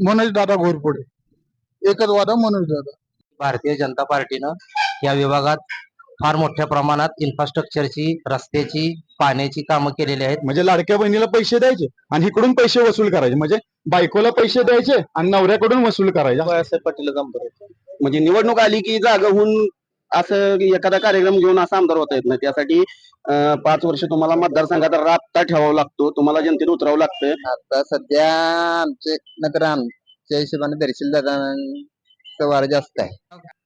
मनोज दादा घोरपडे. एकच वादा मनोज दादा. भारतीय जनता पार्टीनं या विभागात फार मोठ्या प्रमाणात इन्फ्रास्ट्रक्चरची रस्त्याची पाण्याची कामं केलेली आहेत. म्हणजे लाडक्या बहिणीला पैसे द्यायचे आणि इकडून पैसे वसूल करायचे. म्हणजे बायकोला पैसे द्यायचे आणि नवऱ्याकडून वसूल करायचे. बाळासाहेब पाटील म्हणजे निवडणूक आली की जागा होऊन असं एखादा कार्यक्रम घेऊन असं आमदार होता येत नाही. त्यासाठी अं, पाच वर्ष तुम्हाला मतदारसंघात राबता ठेवावा लागतो. तुम्हाला जनतेने उतरावं लागतं. आता सध्या आमचे नगर आमच्या हिशोबाने दर्शील दादा वार जास्त आहे.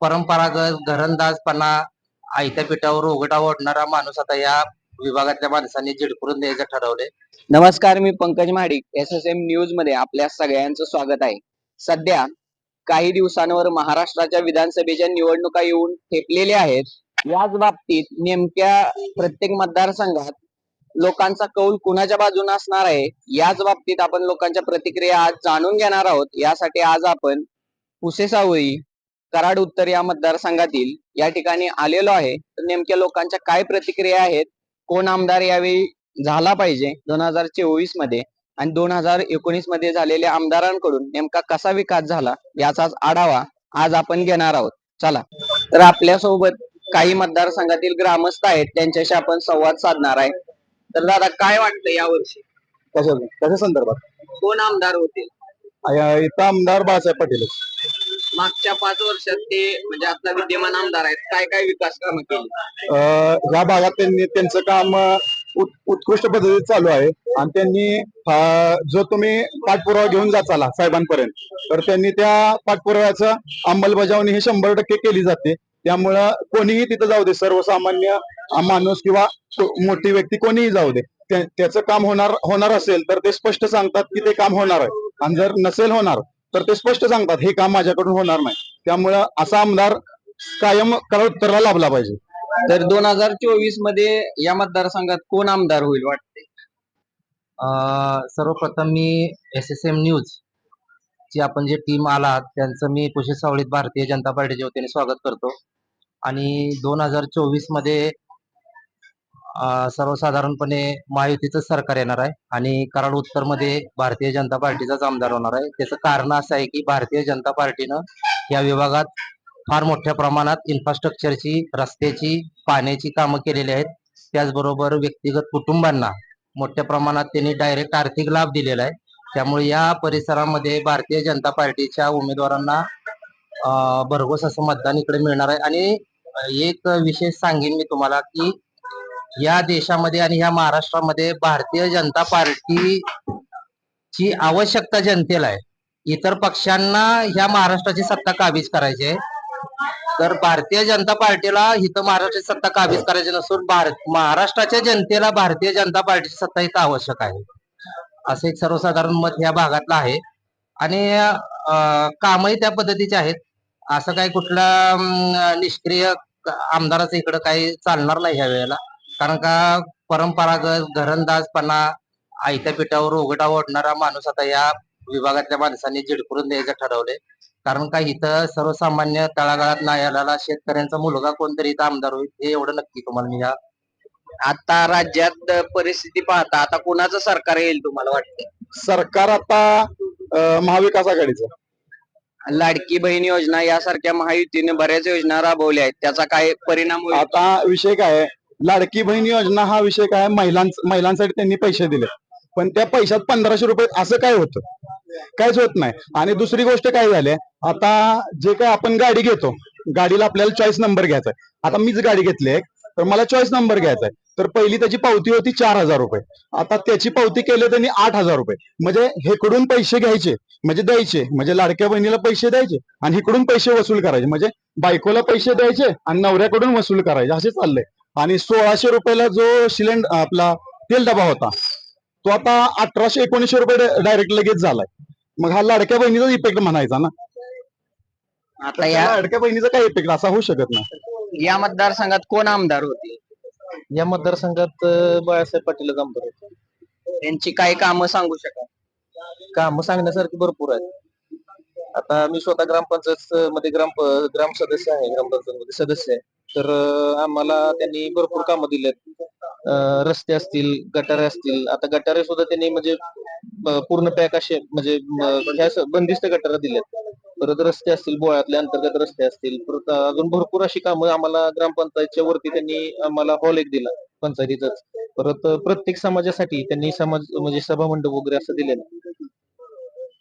परंपरागत घरंदाजपणा आयत्या पिठावर उघडा ओढणारा माणूस आता या विभागातल्या माणसांनी झिडकरून द्यायचं ठरवले नमस्कार मी Pankaj Mahadik S S M न्यूजमध्ये आपल्या सगळ्यांचं स्वागत आहे. सध्या काही दिवसांवर महाराष्ट्राच्या विधानसभेच्या निवडणुका येऊन ठेपलेल्या आहेत. याच बाबतीत नेमक्या प्रत्येक मतदारसंघात लोकांचा कौल कुणाच्या बाजूने असणार आहे याच बाबतीत आपण लोकांच्या प्रतिक्रिया आज जाणून घेणार आहोत. यासाठी आज आपण पुसे सावळी कराड उत्तर या मतदारसंघातील या ठिकाणी आलेलो आहे. तर नेमक्या लोकांच्या काय प्रतिक्रिया आहेत कोण आमदार यावेळी झाला पाहिजे दोन हजार चोवीसमध्ये? आणि दोन हजार एकोणीसमध्ये झालेल्या आमदारांकडून नेमका कसा विकास झाला याचाच आढावा आज आपण घेणार आहोत. चला. तर आपल्यासोबत काही मतदारसंघातील ग्रामस्थ आहेत त्यांच्याशी आपण संवाद साधणार आहे. तर दादा काय वाटतं यावर्षी? कशा कशा संदर्भात? कोण आमदार होतील? इथं आमदार बाळासाहेब पाटील मागच्या पाच वर्षात ते म्हणजे आता विद्यमान आमदार आहेत. काय काय विकास कामं केली? ह्या भागात त्यांनी त्यांचं काम उत्कृष्ट पद्धतीत चालू आहे. आणि त्यांनी जो तुम्ही पाठपुरावा घेऊन जाताला साहेबांपर्यंत तर त्यांनी त्या पाठपुराव्याचं अंमलबजावणी ही शंभर टक्के केली जाते. त्यामुळं कोणीही तिथं जाऊ दे. सर्वसामान्य माणूस किंवा मोठी व्यक्ती कोणीही जाऊ दे. त्याचं काम होणार होणार असेल तर ते स्पष्ट सांगतात की ते काम होणार आहे. आणि जर नसेल होणार तर ते स्पष्ट सांगतात हे काम माझ्याकडून होणार नाही. त्यामुळं असा आमदार कायम कळ उत्तरला लाभला पाहिजे. तर दोन हजार चोवीसमध्ये या मतदारसंघात कोण आमदार होईल वाटते? अं, सर्वप्रथम मी एस एस एम न्यूज ची आपण जे टीम आला त्यांचं मी पुशे सावळीत भारतीय जनता पार्टीच्या वतीने स्वागत करतो. आणि दोन हजार चोवीसमध्ये सर्वसाधारणपणे महायुतीचं सरकार येणार आहे आणि कराड उत्तरमध्ये भारतीय जनता पार्टीचाच आमदार होणार आहे. त्याचं कारण असं आहे की भारतीय जनता पार्टीनं या विभागात फार मोठ्या प्रमाणात इन्फ्रास्ट्रक्चरची रस्त्याची पाण्याची कामं केलेली आहेत. त्याचबरोबर व्यक्तिगत कुटुंबांना मोठ्या प्रमाणात त्यांनी डायरेक्ट आर्थिक लाभ दिलेला आहे. त्यामुळे या परिसरामध्ये भारतीय जनता पार्टीच्या उमेदवारांना भरघोस असं मतदान इकडे मिळणार आहे. आणि एक विशेष सांगेन मी तुम्हाला की या देशामध्ये आणि या महाराष्ट्रामध्ये भारतीय जनता पार्टी ची आवश्यकता जनतेला आहे. इतर पक्षांना ह्या महाराष्ट्राची सत्ता काबीज करायची आहे. तर भारतीय जनता पार्टीला इथं महाराष्ट्राची सत्ता काबीज करायची नसून भारत महाराष्ट्राच्या जनतेला भारतीय जनता पार्टीची सत्ता इथं आवश्यक आहे. असं एक सर्वसाधारण मत या भागातलं आहे. आणि कामही त्या पद्धतीचे आहेत. असं काही कुठला निष्क्रिय आमदाराचं इकडं काही चालणार नाही ह्या वेळेला. कारण का परंपरागत घरंदाजपणा आयत्या पिठावर उघडा ओढणारा माणूस आता या विभागातल्या माणसांनी झिडकून द्यायचं ठरवले कारण का इथं सर्वसामान्य तळागाळात नाही आलेला शेतकऱ्यांचा मुलगा कोणतरी इथं आमदार होईल हे एवढं नक्की तुम्हाला मी या आता राज्यात परिस्थिती पाहता आता कोणाचं सरकार येईल तुम्हाला वाटते? सरकार आता अं, महाविकास आघाडीचं. लाडकी बहीण योजना यासारख्या महायुतीने बऱ्याच योजना राबवल्या आहेत त्याचा काय परिणाम होईल? आता विषय काय आहे लाडकी बहीण योजना हा विषय काय आहे? महिलांसाठी त्यांनी पैसे दिले पण त्या पैशात पंधराशे रुपये असं काय होतं? काहीच होत नाही. आणि दुसरी गोष्ट काय झाली? आता जे काय आपण गाडी घेतो गाडीला आपल्याला चॉईस नंबर घ्यायचा आहे. आता मीच गाडी घेतली आहे तर मला चॉईस नंबर घ्यायचा आहे. तर पहिली त्याची पावती होती चार हजार रुपये. आता त्याची पावती केली त्यांनी आठ हजार रुपये. म्हणजे हेकडून पैसे घ्यायचे म्हणजे द्यायचे म्हणजे लाडक्या बहिणीला पैसे द्यायचे आणि इकडून पैसे वसूल करायचे. म्हणजे बायकोला पैसे द्यायचे आणि नवऱ्याकडून वसूल करायचे. असे चाललंय. आणि सोळाशे रुपयाला जो सिलेंडर आपला तेल डबा होता तो आता अठराशे एकोणीसशे रुपये डायरेक्ट लगेच झालाय. मग हा लाडक्या बहिणीचा इफेक्ट म्हणायचा ना? आता या लाडक्या बहिणीचा काय इफेक्ट असा होऊ शकत नाही. या मतदारसंघात कोण आमदार होतील या मतदारसंघात अं, बाळासाहेब पाटील आमदार त्यांची काही कामं सांगू शकाल? काम सांगण्यासारखी भरपूर आहेत. आता मी स्वतः ग्रामपंचायत मध्ये ग्राम ग्राम सदस्य आहे ग्रामपंचायत मध्ये सदस्य आहे. तर अं, आम्हाला त्यांनी भरपूर कामं दिलेत. अं, रस्ते असतील गटारे असतील. आता गटारे सुद्धा त्यांनी म्हणजे पूर्ण पॅक असे म्हणजे बंदिस्त गटारा दिल्यात परत रस्ते असतील बोळातले अंतर्गत रस्ते असतील. परत अजून भरपूर अशी कामं आम्हाला ग्रामपंचायतच्या वरती त्यांनी आम्हाला हॉल एक दिला पंचायतीचाच परत प्रत्येक समाजासाठी त्यांनी समाज म्हणजे सभा मंडप वगैरे असं दिलेलं.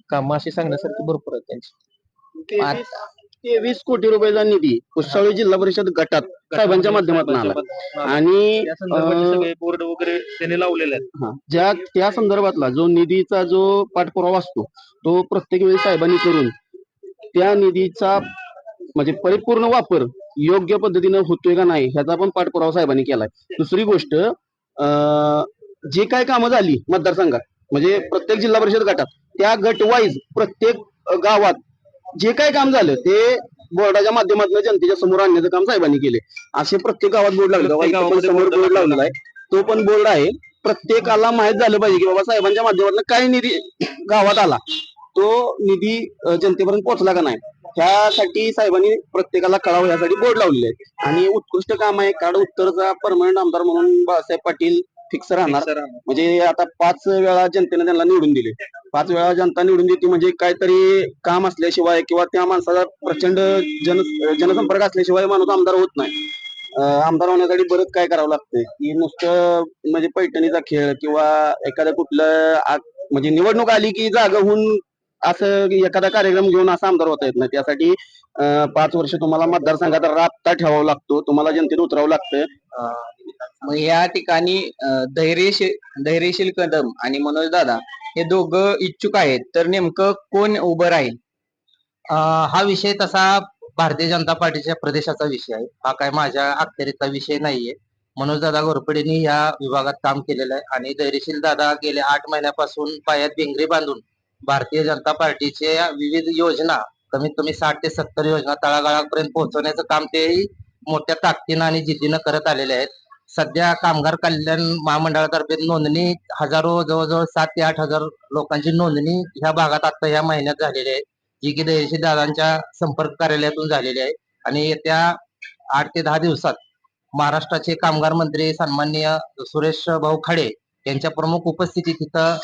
कामं अशी सांगण्यासारखी भरपूर आहेत त्यांची. तेवीस कोटी रुपयाचा निधी कुसावळी जिल्हा परिषद गटात साहेबांच्या माध्यमातून आला. आणि या संदर्भाचे अं, सगळे बोर्ड वगैरे त्यांनी लावलेले आहेत. हा, ज्या त्या संदर्भातला जो निधीचा जो पाठपुरावा असतो तो प्रत्येक वेळी साहेबांनी करून त्या निधीचा म्हणजे परिपूर्ण वापर योग्य पद्धतीनं होतोय का नाही ह्याचा पण पाठपुरावा साहेबांनी केलाय. दुसरी गोष्ट अं, जी काय कामं झाली मतदारसंघात म्हणजे प्रत्येक जिल्हा परिषद गटात त्या गट वाईज प्रत्येक गावात जे काय काम झालं ते बोर्डाच्या माध्यमातून जनतेच्या समोर आणण्याचं काम साहेबांनी केले असे प्रत्येक गावात बोर्ड लागले. समोर बोर्ड लावलेला आहे तो पण बोर्ड आहे. प्रत्येकाला माहीत झालं पाहिजे की बाबा साहेबांच्या माध्यमातून काय निधी गावात आला. तो निधी जनतेपर्यंत पोहोचला का नाही? त्यासाठी साहेबांनी प्रत्येकाला कळावं यासाठी बोर्ड लावलेले आहेत आणि उत्कृष्ट काम आहे. कार्ड उत्तरचा परमनंट आमदार म्हणून बाळासाहेब पाटील फिक्स राहणार. म्हणजे आता पाच वेळा जनतेने त्यांना निवडून दिले. पाच वेळा जनता निवडून देते म्हणजे काहीतरी काम असल्याशिवाय किंवा त्या माणसाचा प्रचंड जन जनसंपर्क असल्याशिवाय माणूस आमदार होत नाही. आमदार होण्यासाठी बरंच काय करावं लागतंय. की नुसतं म्हणजे पैठणीचा खेळ किंवा एखादं कुठलं म्हणजे निवडणूक आली की जागा होऊन असं एखादा कार्यक्रम घेऊन असं आमदार होता येत नाही. त्यासाठी पाच वर्ष तुम्हाला मतदारसंघात राबता ठेवावा लागतो. तुम्हाला जनतेने उतरावं लागतं मग या ठिकाणी धैर्यशील धैर्यशील कदम आणि मनोज दादा हे दोघं इच्छुक आहेत. तर नेमकं कोण उभं राहील? हा विषय तसा भारतीय जनता पार्टीच्या प्रदेशाचा विषय आहे. हा काय माझ्या अखत्यारीचा विषय नाहीये. मनोजदादा घोरपडेंनी या विभागात काम केलेलं आहे आणि धैर्यशील दादा गेल्या आठ महिन्यापासून पायात भिंगरी बांधून भारतीय जनता पार्टीच्या विविध योजना कमीत कमी साठ ते सत्तर योजना तळागाळापर्यंत पोहोचवण्याचं काम तेही मोठ्या ताकदीनं आणि जिद्दीनं करत आलेले आहेत. सध्या कामगार कल्याण महामंडळातर्फे नोंदणी हजारो जवळजवळ सात ते आठ हजार लोकांची नोंदणी ह्या भागात आता ह्या महिन्यात झालेली आहे. जी की धैर्यशील दादांच्या संपर्क कार्यालयातून झालेली आहे. आणि येत्या आठ ते दहा दिवसात महाराष्ट्राचे कामगार मंत्री सन्माननीय सुरेश भाऊ खाडे यांच्या प्रमुख उपस्थितीत तिथं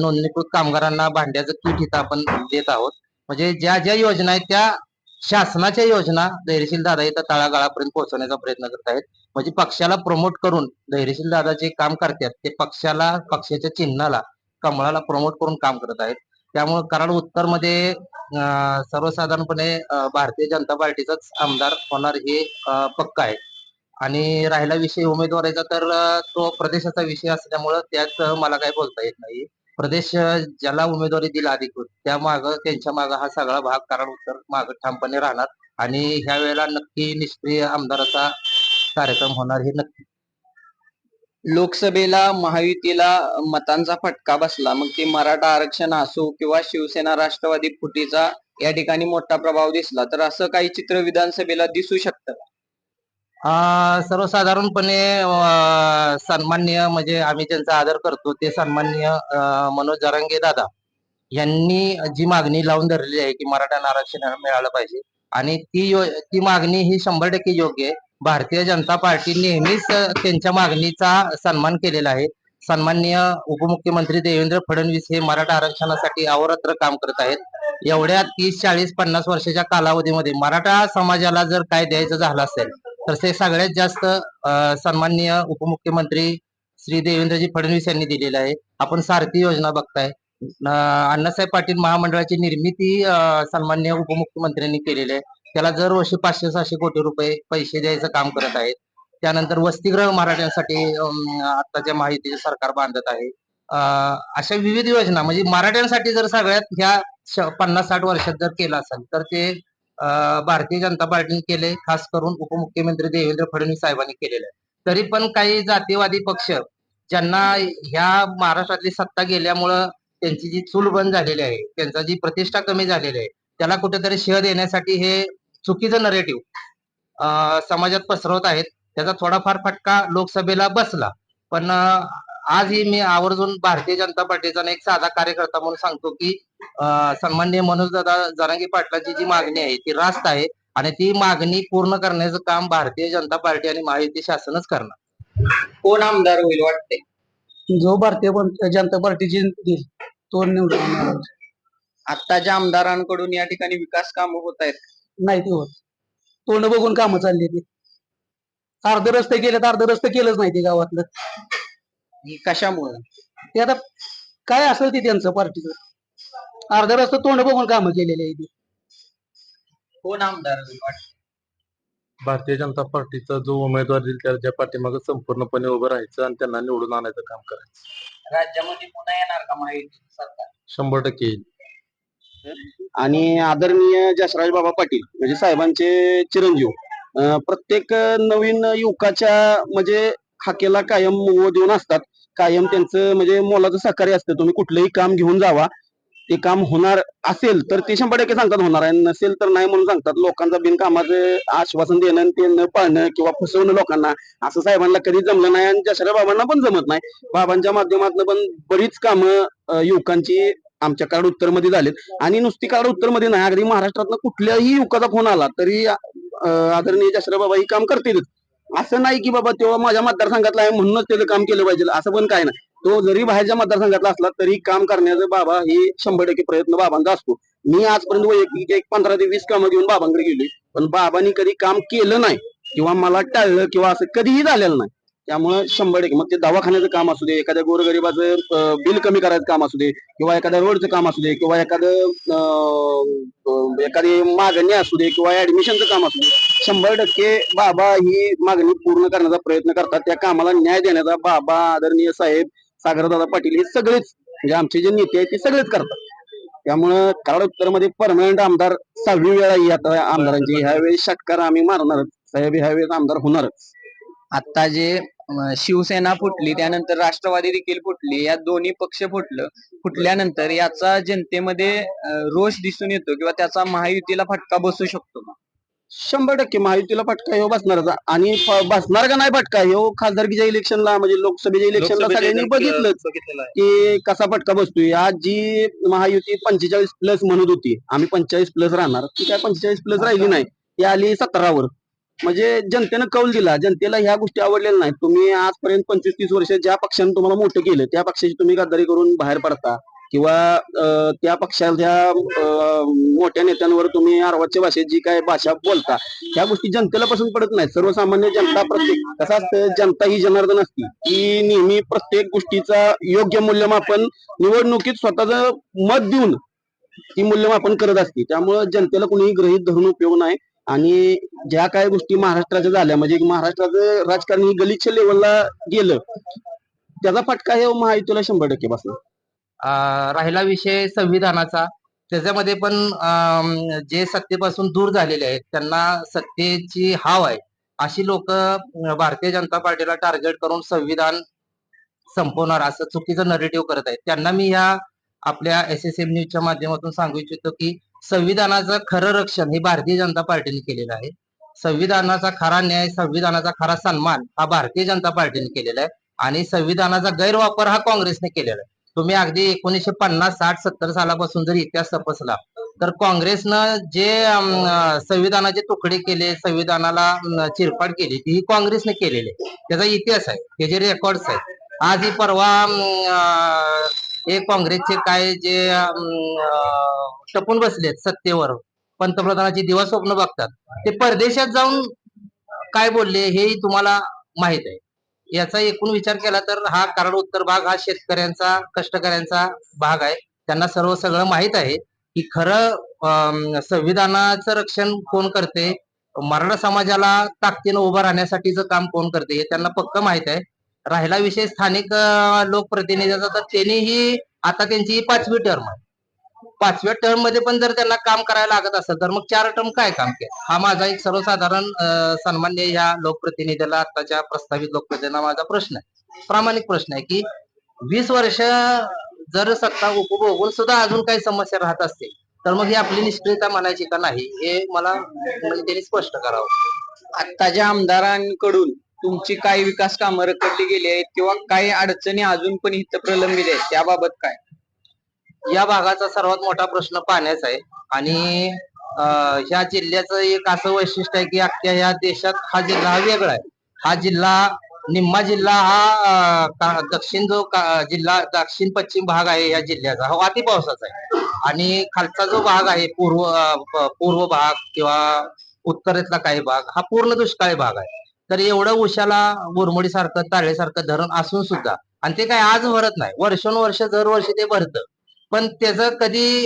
नोंदणीकृत कामगारांना भांड्याचं किट इथं आपण देत आहोत. म्हणजे ज्या ज्या योजना आहेत त्या शासनाच्या योजना धैर्यशील दादा इथं तळागाळापर्यंत पोहोचवण्याचा प्रयत्न करत आहेत. म्हणजे पक्षाला प्रमोट करून धैर्यशील दादा जे काम करतात ते पक्षाला पक्षाच्या चिन्हाला कमळाला प्रमोट करून काम करत आहेत. त्यामुळे कराड उत्तरमध्ये सर्वसाधारणपणे भारतीय जनता पार्टीचाच आमदार होणार हे पक्क आहे. आणि राहिला विषय उमेदवाराचा तर तो प्रदेशाचा विषय असल्यामुळं त्यात मला काही बोलता येत नाही प्रदेश ज्याला उमेदवारी दिला अधिकृत त्या माग त्यांच्या माग हा सगळा भाग कारण उत्तर माग ठामपणे राहणार. आणि ह्या वेळेला नक्की निष्क्रिय आमदाराचा कार्यक्रम होणार हे नक्की. लोकसभेला महायुतीला मतांचा फटका बसला. मग ते मराठा आरक्षण असो किंवा शिवसेना राष्ट्रवादी फुटीचा या ठिकाणी मोठा प्रभाव दिसला. तर असं काही चित्र विधानसभेला दिसू शकतं का? सर्वसाधारणपणे सन्मान्य म्हणजे आम्ही त्यांचा आदर करतो ते सन्मान्य मनोज जरांगे दादा यांनी जी मागणी लावून धरलेली आहे की मराठा आरक्षण मिळालं पाहिजे आणि ती यो- ती मागणी ही शंभर टक्के योग्य आहे. भारतीय जनता पार्टी नेहमीच त्यांच्या मागणीचा सन्मान केलेला आहे. सन्माननीय उपमुख्यमंत्री देवेंद्र फडणवीस हे मराठा आरक्षणासाठी अहोरात्र काम करत आहेत. एवढ्या तीस चाळीस पन्नास वर्षाच्या कालावधीमध्ये मराठा समाजाला जर काय द्यायचं झालं असेल तर ते सगळ्यात जास्त सन्माननीय उपमुख्यमंत्री श्री देवेंद्रजी फडणवीस यांनी दिलेलं आहे. आपण सारथी योजना बघताय. अण्णासाहेब पाटील महामंडळाची निर्मिती सन्मान्य सन्माननीय उपमुख्यमंत्र्यांनी केलेली आहे. त्याला दरवर्षी पाचशे सहाशे कोटी रुपये पैसे द्यायचं काम करत आहेत. त्यानंतर वसतिगृह मराठ्यांसाठी आताच्या माहितीचे सरकार बांधत आहे. अशा विविध योजना म्हणजे मराठ्यांसाठी जर सगळ्यात ह्या पन्नास साठ वर्षात जर केलं असेल तर ते भारतीय जनता पार्टीने केले खास करून उपमुख्यमंत्री देवेंद्र फडणवीस साहेबांनी केलेलं. आहे तरी पण काही जातीवादी पक्ष ज्यांना ह्या महाराष्ट्रातली सत्ता गेल्यामुळं त्यांची जी चूल बंद झालेली आहे त्यांचा जी प्रतिष्ठा कमी झालेली आहे त्याला कुठेतरी शह देण्यासाठी हे चुकीचं नरेटिव्ह समाजात पसरवत आहेत. त्याचा थोडाफार फटका लोकसभेला बसला. पण आजही मी आवर्जून भारतीय जनता पार्टीचा एक साधा कार्यकर्ता म्हणून सांगतो की सन्माननीय मनोजदादा जरांगी पाटलाची जी मागणी आहे ती रास्त आहे आणि ती मागणी पूर्ण करण्याचं काम भारतीय जनता पार्टी आणि महायुती शासनच करणार. कोण आमदार होईल वाटते? जो भारतीय जनता पार्टीची देईल तो निवडून. आत्ताच्या आमदारांकडून या ठिकाणी विकास कामं होत आहेत. नाही ते होत. तोंड बघून कामं चालली ती अर्ध रस्ते केले तर अर्ध रस्ते केलंच नाही ते गावातलं. ही कशामुळे? ते आता काय असेल ते त्यांचं पार्टीचं अर्ध रस्ते तोंड बघून कामं केलेली आहे ती कोण आमदार? भारतीय जनता पार्टीचा जो उमेदवार देईल त्याच्या पाठीमागे संपूर्णपणे उभं राहायचं आणि त्यांना निवडून आणायचं काम करायचं. राज्यामध्ये पुन्हा येणार का माहिती सरकार? शंभर टक्के येईल. आणि आदरणीय जसराज बाबा पाटील म्हणजे साहेबांचे चिरंजीव अं, प्रत्येक नवीन युवकाच्या म्हणजे हाकेला कायम व देऊन असतात. कायम त्यांचं म्हणजे मोलाचं सहकार्य असतं. तुम्ही कुठलंही काम घेऊन जावा. ते काम होणार असेल तर ते शंभर टक्के सांगतात होणार आहे. नसेल तर नाही म्हणून सांगतात. लोकांचा बिनकामाचं आश्वासन देणं ते न पाळणं किंवा फसवणं लोकांना. असं साहेबांना कधी जमलं नाही आणि जसरा बाबांना पण जमत नाही. बाबांच्या माध्यमातून पण बरीच कामं युवकांची आमच्या कार्ड उत्तरमध्ये झालेत. आणि नुसती कार्ड उत्तरमध्ये नाही. अगदी महाराष्ट्रातनं कुठल्याही युवकाचा फोन आला तरी आदरणीय जशरा बाबा ही काम करतील असं नाही की बाबा तेव्हा माझ्या मतदारसंघातला आहे म्हणूनच त्याचं काम केलं पाहिजे. असं पण काय नाही. तो जरी बाहेरच्या मतदारसंघातला असला तरी काम करण्याचं बाबा हे शंभर टक्के प्रयत्न बाबांचा असतो. मी आजपर्यंत वैयक्तिक एक पंधरा ते वीस कामं घेऊन बाबांकडे गेली पण बाबांनी कधी काम केलं नाही किंवा मला टाळलं किंवा असं कधीही झालेलं नाही. त्यामुळं शंभर टक्के. मग ते दवाखान्याचं काम असू दे एखाद्या गोरगरिबाचं बिल कमी करायचं काम असू दे किंवा एखाद्या रोडचं काम असू दे किंवा एखादं एखादी मागणी असू दे किंवा ऍडमिशनचं काम असू दे. शंभर टक्के बाबा ही मागणी पूर्ण करण्याचा प्रयत्न करतात. त्या कामाला न्याय देण्याचा बाबा आदरणीय साहेब सागरदादा पाटील हे सगळेच म्हणजे आमचे जे नेते आहेत ते सगळेच करतात. त्यामुळं कराड उत्तरमध्ये परमनंट आमदार सहावी वेळा ही आता आमदारांची ह्यावेळी षटकार आम्ही मारणारच. साहेब ह्यावेळेस आमदार होणारच. आता जे शिवसेना फुटली त्यानंतर राष्ट्रवादी देखील फुटली या दोन्ही पक्ष फुटलं फुटल्यानंतर याचा जनतेमध्ये रोष दिसून येतो किंवा त्याचा महायुतीला फटका बसू शकतो का? शंभर टक्के महायुतीला फटका ह्यो बसणारच. आणि फ- बसणार का नाही फटका ह्यो खासदारकीच्या इलेक्शनला म्हणजे लोकसभेच्या इलेक्शनला सगळ्यांनी बघितलं की कसा फटका बसतोय. आज जी महायुती पंचेचाळीस प्लस म्हणत होती आम्ही पंचेचाळीस प्लस राहणार. ती काय पंचेचाळीस प्लस राहिली नाही ती आली सतरावर. म्हणजे जनतेनं कौल दिला. जनतेला ह्या गोष्टी आवडलेल्या नाहीत. तुम्ही आजपर्यंत पंचवीस तीस वर्ष ज्या पक्षाने तुम्हाला मोठं केलं त्या पक्षाची तुम्ही गद्दारी करून बाहेर पडता. किंवा त्या पक्षाच्या मोठ्या नेत्यांवर तुम्ही आरवाच्या भाषेत जी काय भाषा बोलता ह्या गोष्टी जनतेला पसंत पडत नाही सर्वसामान्य जनता प्रत्येक कसं असतं जनता ही जनार्दन असती. ती नेहमी प्रत्येक गोष्टीचा योग्य मूल्यमापन निवडणुकीत स्वतःच मत देऊन ती मूल्यमापन करत असते. त्यामुळं जनतेला कुणीही गृहीत धरून उपयोग नाही. आणि ज्या काय गोष्टी महाराष्ट्राच्या झाल्या म्हणजे महाराष्ट्राचं राजकारण ही गलिच्छ लेवलला गेलं त्याचा फटका हे महायुतीला शंभर टक्के बसला. राहिला विषय संविधानाचा. त्याच्यामध्ये पण जे सत्तेपासून दूर झालेले आहेत त्यांना सत्तेची हाव आहे. अशी लोक भारतीय जनता पार्टीला टार्गेट करून संविधान संपवणार असं चुकीचं नरेटिव्ह करत आहेत. त्यांना मी या आपल्या एस एस एम न्यूजच्या माध्यमातून सांगू इच्छितो की संविधानाचं खरं रक्षण हे भारतीय जनता पार्टीने केलेलं आहे. संविधानाचा खरा न्याय संविधानाचा खरा सन्मान हा भारतीय जनता पार्टीने केलेला आहे. आणि संविधानाचा गैरवापर हा काँग्रेसने केलेला आहे. तुम्ही अगदी एकोणीसशे पन्नास साठ सत्तर सालापासून जर इतिहास तपासला तर काँग्रेसनं जे संविधानाचे तुकडे केले संविधानाला चिरफाड केली ती ही काँग्रेसने केलेली त्याचा इतिहास आहे त्याचे रेकॉर्ड्स आहेत. आज ही परवा हे काँग्रेसचे काय जे टपून बसलेत सत्तेवर पंतप्रधानाची दिवा स्वप्न बघतात ते परदेशात जाऊन काय बोलले हेही तुम्हाला माहीत आहे. याचा एकूण विचार केला तर हा कराड उत्तर भाग हा शेतकऱ्यांचा कष्टकऱ्यांचा भाग आहे. त्यांना सर्व सगळं माहीत आहे की खरं संविधानाचं रक्षण कोण करते? मराठा समाजाला ताकदीनं उभं राहण्यासाठीचं काम कोण करते हे त्यांना पक्क माहीत आहे. राहिला विषय स्थानिक लोकप्रतिनिधीचा तर त्यांनीही आता त्यांची पाचवी टर्म आहे. पाचव्या टर्ममध्ये पण जर त्यांना काम करायला लागत असेल तर मग चार टर्म काय काम केलं? हा माझा एक सर्वसाधारण सन्मान्य ह्या लोकप्रतिनिधीला आताच्या प्रस्तावित लोकप्रतिनिधीला माझा प्रश्न आहे. प्रामाणिक प्रश्न आहे की वीस वर्ष जर सत्ता उपभोगून सुद्धा अजून काही समस्या राहत असतील तर मग ही आपली निष्क्रियता म्हणायची का नाही हे मला म्हणजे त्यांनी स्पष्ट करावं. आत्ताच्या आमदारांकडून तुमची काही विकास कामं रखडली गेली आहेत किंवा काही अडचणी अजून पण इथं प्रलंबित आहेत त्याबाबत काय? या भागाचा सर्वात मोठा प्रश्न पाण्याचा आहे. आणि ह्या जिल्ह्याचं एक असं वैशिष्ट्य आहे की अख्ख्या ह्या देशात हा जिल्हा हा वेगळा आहे. हा जिल्हा निम्मा जिल्हा हा दक्षिण जो जिल्हा दक्षिण पश्चिम भाग आहे या जिल्ह्याचा. हा अति पावसाचा आहे. आणि खालचा जो भाग आहे पूर्व पूर्व भाग किंवा उत्तरेतला काही भाग हा पूर्ण दुष्काळी भाग आहे. तर एवढं उशाला उरमुडीसारखं ताळेसारखं धरण असून सुद्धा आणि ते काय आज भरत नाही. वर्षानुवर्ष दरवर्षी ते भरतं. पण त्याचं कधी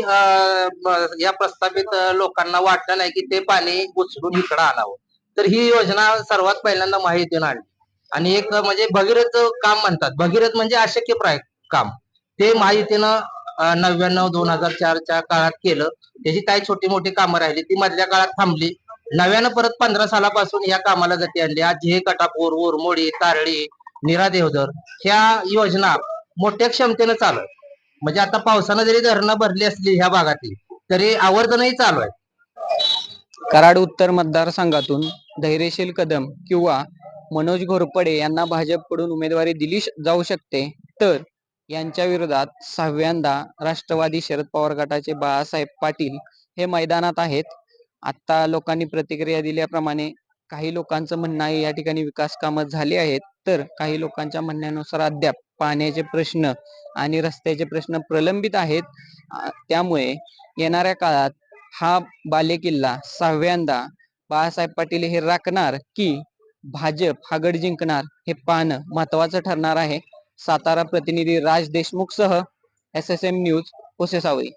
या प्रस्तावित लोकांना वाटलं नाही की ते पाणी उचलून इकडं आणावं. तर ही योजना सर्वात पहिल्यांदा माहितीनं आणली आणि एक म्हणजे भगीरथ काम म्हणतात. भगीरथ म्हणजे अशक्य प्राय काम. ते माहितीनं नव्याण्णव दोन हजार चारच्या काळात केलं. त्याची काही छोटी मोठी कामं राहिली. ती मधल्या काळात थांबली. नव्यानं परत पंधरा सालापासून या कामाला गती आणली. आज हे कटापूर उरमोडी तारळी निरा देवधर ह्या योजना मोठ्या क्षमतेनं चालत. म्हणजे आता पावसानं जरी धरणं भरली असली ह्या भागातली तरी आवर्तनही चालू आहे. कराड उत्तर मतदारसंघातून धैर्यशील कदम किंवा मनोज घोरपडे यांना भाजपकडून उमेदवारी दिली जाऊ शकते तर यांच्या विरोधात सहाव्यांदा राष्ट्रवादी शरद पवार गटाचे बाळासाहेब पाटील हे मैदानात आहेत. आता लोकांनी प्रतिक्रिया दिल्याप्रमाणे काही लोकांचं म्हणणं आहे या ठिकाणी विकास कामं झाली आहेत. तर काही लोकांच्या म्हणण्यानुसार अद्याप पाण्याचे प्रश्न आणि रस्त्याचे प्रश्न प्रलंबित आहेत. त्यामुळे येणाऱ्या काळात हा बालेकिल्ला सहाव्यांदा बाळासाहेब पाटील हे राखणार की भाजप हा गड जिंकणार हे पाहणं महत्वाचं ठरणार आहे. सातारा प्रतिनिधी राज देशमुख सह एस एस एम न्यूज पुसेसावरी